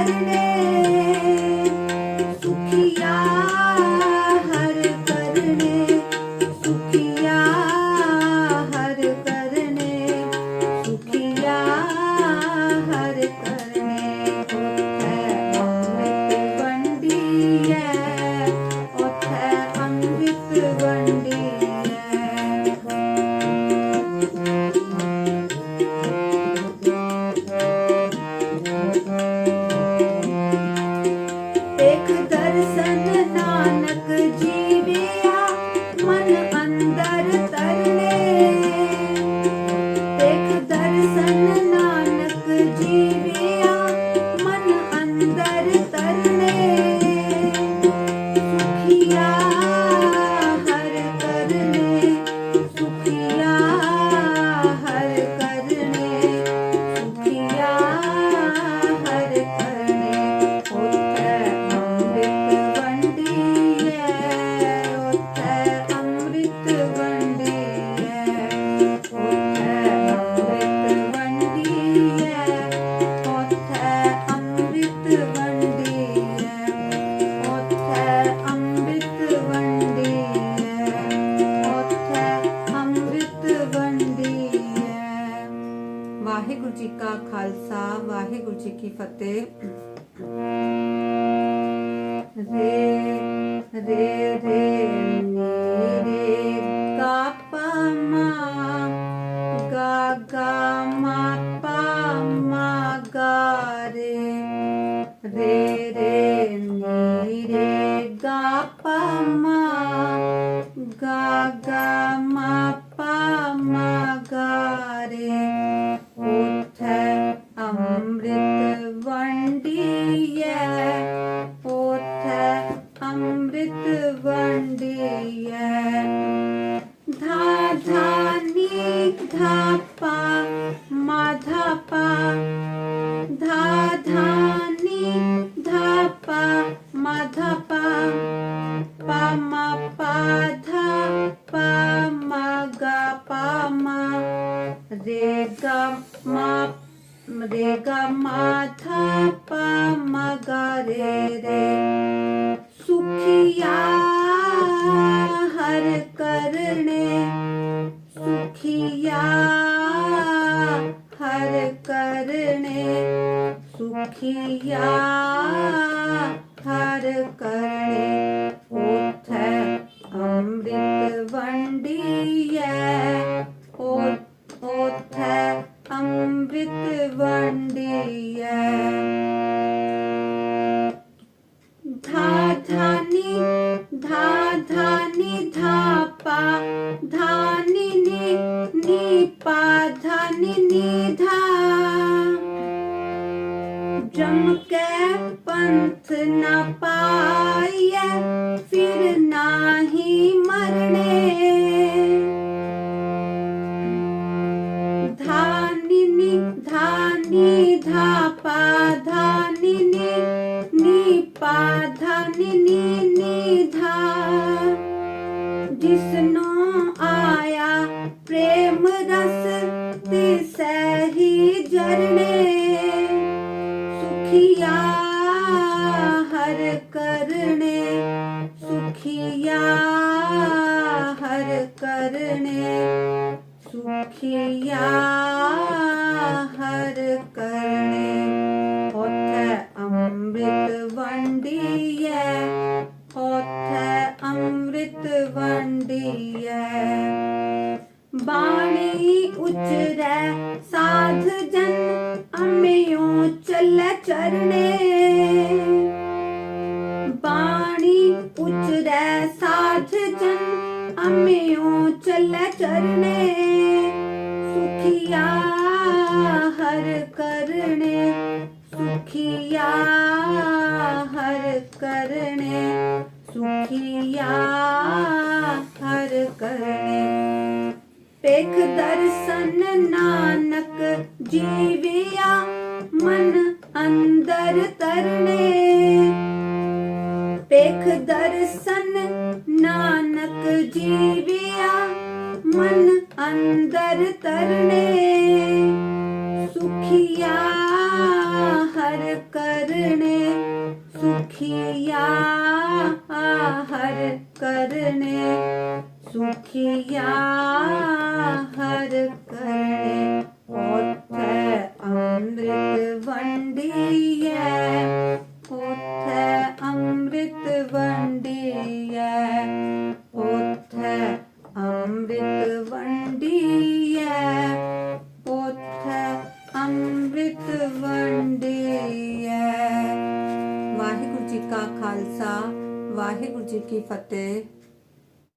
Saturday. देख दर्शन नानक जी। ਜੀ ਕੀ ਫਤਿਹ। धा पा मा धा पा धा धा नी धा पा मा धा पा पा मा पा धा पा मा गा पा मा रे, गा, मा, रे, गा मा धा पा मा गा, रे रे, सुखिया, हर करने सुखिया हर करने सुखिया हर करने उठ अमृत वंडी है उठ अमृत वंडी जम के पंथ न पाइए फिर नाही मरने धानी धा पा धा सुखिया हर करने सुखिया हर करने सुखिया हर करने अम्यो चल चरणे, सुखिया हर करणे, सुखिया हर करणे, सुखिया हर करणे। पेख दर्शन नानक जीविया, मन अंदर तरने पेख दर्शन नानक जीविया मन अंदर तरने सुखिया हर करने सुखिया हर करने सुखिया जी की फतेह।